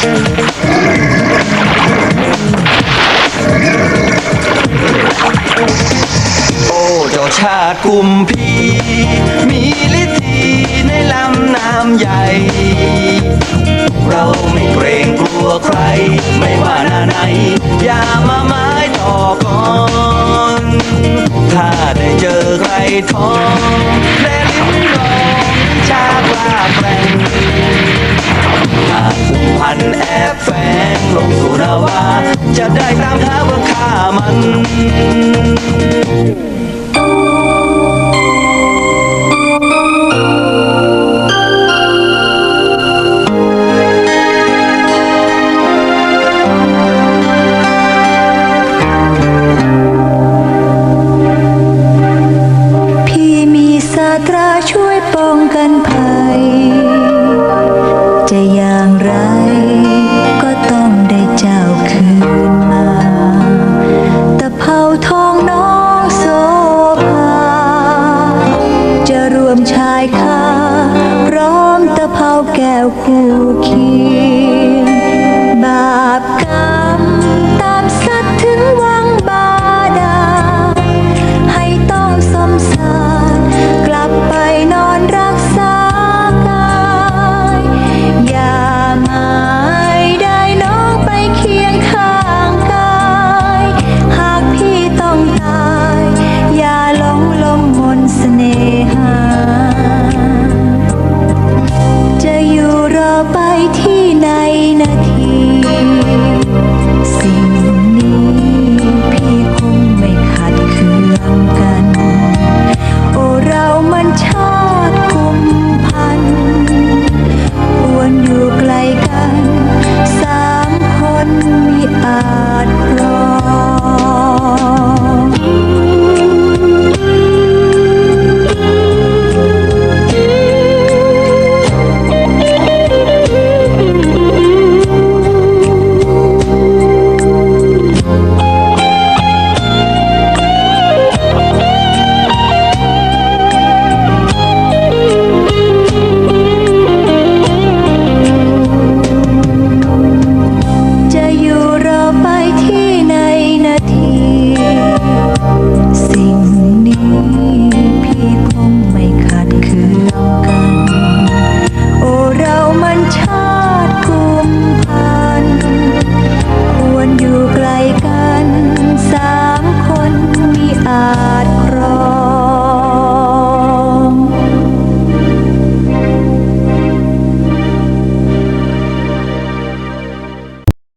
โอ้เจ้าชาติกุมพีมีฤทธิ์ในลำน้ำใหญ่ เราไม่เกรงกลัวใคร ไม่ว่าหน้าไหน อย่ามาไม้ต่อก่อน ถ้าได้เจอใครท้องและลิ้มรองชาติวาแกรง พันแอบแฝงลงสู่นาวา จะได้ตามหาว่าข้ามันพี่มีสาตราช่วยป้องกันภัย up.